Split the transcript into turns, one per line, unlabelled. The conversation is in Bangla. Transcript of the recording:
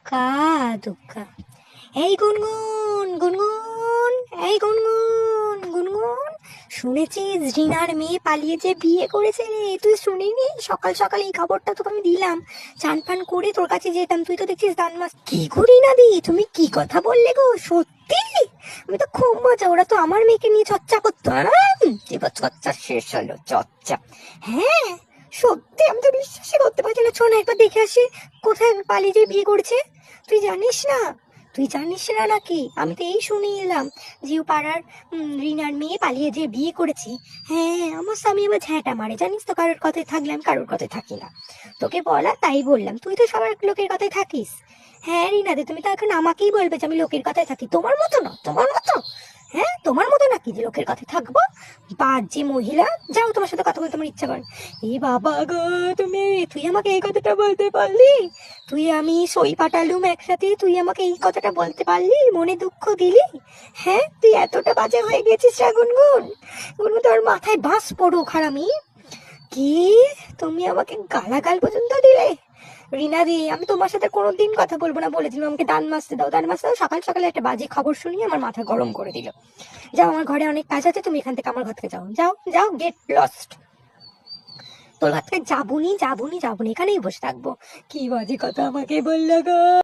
দুগ্গা দুগ্গা এই গুনগুন গুনগুন, এই গুনগুন গুনগুন। শুনেছিস রিনার মেয়ে পালিয়েছে বিয়ে করেছে রে। তুই শুনিনি? সকাল সকাল এই খবরটা তোকে আমি দিলাম। চান ফান করে তোর কাছে যেতাম। তুই তো দেখছিস দান মাস। কি করি না দি? তুমি কি কথা বললে গো? সত্যি? আমি তো খুব মজা। ওরা তো আমার মেয়েকে নিয়ে চর্চা করতো? এবার চর্চা শেষ হলো। চর্চা। হ্যাঁ? সত্যি আমি তো বিশ্বাসই করতে পারছি না। শোন একবার দেখে আসি কোথায় পালিয়ে যে বিয়ে করছে। তুই জানিস না? তুই জানিস না নাকি? আমি তো এই শুনে এলাম যে ও পাড়ার রিনার মেয়ে পালিয়ে যে বিয়ে করেছে। হ্যাঁ আমার স্বামী আবার ঝ্যাঁটা মারে। জানিস তো কারোর কথায় থাকলে আমি কারোর কথায় থাকি না। তোকে বলা তাই বললাম। তুই তো সবার লোকের কথায় থাকিস। হ্যাঁ রিনাদে তুমি তো এখন আমাকেই বলবে যে আমি লোকের কথায় থাকি। তোমার মতো না, তোমার মতো। তোমার মতো নাকি যে লোকের কাছে থাকব? বা যে মহিলা। যাও, তোমার সাথে কথা বলতে তোমার ইচ্ছা করে। এ বাবা গো, তুমি, তুই আমাকে এই কথাটা বলতে পারলি? তুই আমি সই পাঠালুম একসাথে, তুই আমাকে এই কথাটা বলতে পারলি? মনে দুঃখ দিলি? হ্যাঁ তুই এতটা বাজে হয়ে গেছিস রা গুন গুনগুন, তোর মাথায় বাস পড়ুক হারামি কি? তুমি আমাকে গালাগাল পর্যন্ত দিলে? রিনা দি আমি তোমার সাথে কোনোদিন কথা বলব না। বলেছিলাম আমাকে দান মাসতে দাও, দান মাসতে দাও। সকাল সকালে একটা বাজে খবর শুনিয়ে আমার মাথা গরম করে দিল। যাও, আমার ঘরে অনেক কাজ আছে, তুমি এখান থেকে আমার ঘর থেকে যাও। যাও যাও গেট লস্ট তোর ঘর থেকে যাবুনি যাবুনি যাবুনি। এখানেই বসে থাকব। কি বাজে কথা আমাকে বলল গো।